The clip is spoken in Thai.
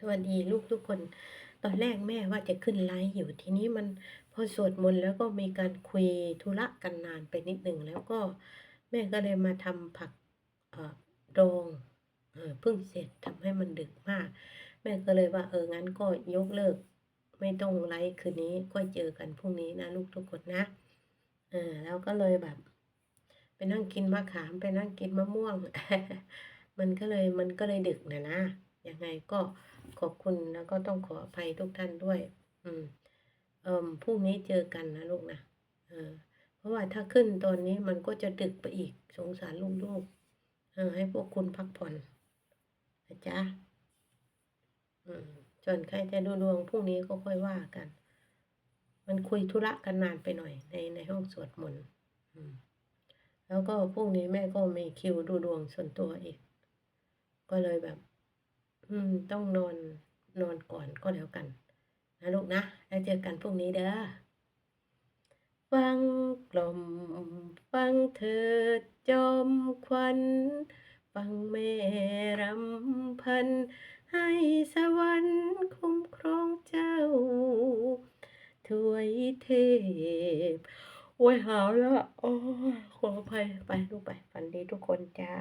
สวัสดีลูกทุกคน ตอนแรกแม่ว่าจะขึ้นไลฟ์อยู่ทีนี้มันพอสวดมนต์แล้วก็มีการคุยธุระกันนานไปนิดหนึ่งแล้วก็แม่ก็เลยมาทำผักอ่อดองเออเพิ่งเสร็จทำให้มันดึกมาก แม่ก็เลยว่าเอองั้นก็ยกเลิก ไม่ต้องไลฟ์คืนนี้ก็เจอกันพรุ่งนี้นะลูกทุกคนนะเออแล้วก็เลยแบบไปนั่งกินมะขามไปนั่งกินมะม่วง มันก็เลยมันก็เลยดึกนะนะ ยังไงก็ขอบคุณแล้วก็ต้องขออภัยทุกท่านด้วย อืมเอ่มพรุ่งนี้เจอกันนะลูกนะเออเพราะว่าถ้าขึ้นตอนนี้มันก็จะดึกไปอีกสงสารลูกๆเออให้พวกคุณพักผ่อนนะจ๊ะอืมส่วนใครจะดูดวงพรุ่งนี้ก็ค่อยว่ากัน มันคุยธุระกันนานไปหน่อย ในในห้องสวดมนต์อืมแล้วก็พรุ่งนี้แม่ก็มีคิวดูดวงส่วนตัวอีก ก็เลยแบบ อืม ต้องนอนนอนก่อนก็แล้วกัน นะลูกนะแล้วเจอกันพรุ่งนี้เด้อฟังกล่อมฟังเถิดจอมขวัญฟังแม่รำพัน ให้สวรรค์คุ้มครองเจ้าถวยเทพ โอ้ยหาวแล้ว โอ้ยขออภัยไปลูกไปฝันดีทุกคนจ้า